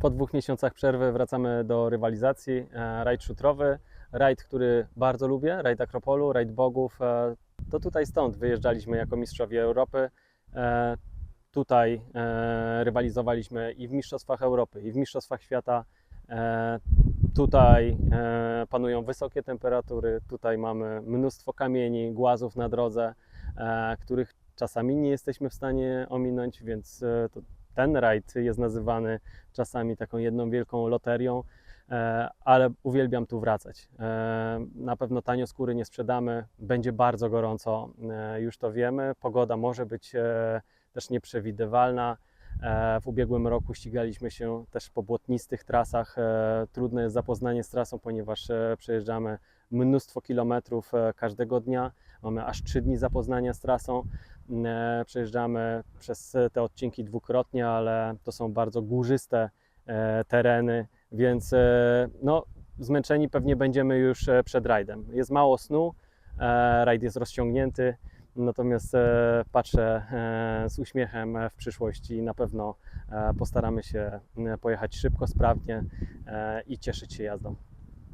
Po dwóch miesiącach przerwy wracamy do rywalizacji. E, Rajd szutrowy, rajd, który bardzo lubię, rajd Akropolu, rajd Bogów. E, To tutaj stąd wyjeżdżaliśmy jako mistrzowie Europy. E, Tutaj rywalizowaliśmy i w Mistrzostwach Europy, i w Mistrzostwach Świata. Tutaj panują wysokie temperatury, tutaj mamy mnóstwo kamieni, głazów na drodze, których czasami nie jesteśmy w stanie ominąć, więc to ten rajd jest nazywany czasami taką jedną wielką loterią, e, ale uwielbiam tu wracać. E, Na pewno tanio skóry nie sprzedamy, będzie bardzo gorąco, e, już to wiemy. Pogoda może być też nieprzewidywalna. E, W ubiegłym roku ścigaliśmy się też po błotnistych trasach. E, Trudne jest zapoznanie z trasą, ponieważ e, przejeżdżamy mnóstwo kilometrów każdego dnia. Mamy aż trzy dni zapoznania z trasą. E, Przejeżdżamy przez te odcinki dwukrotnie, ale to są bardzo górzyste tereny, więc no, zmęczeni pewnie będziemy już przed rajdem. Jest mało snu, rajd jest rozciągnięty, natomiast e, patrzę e, z uśmiechem w przyszłość i na pewno e, postaramy się e, pojechać szybko, sprawnie e, i cieszyć się jazdą.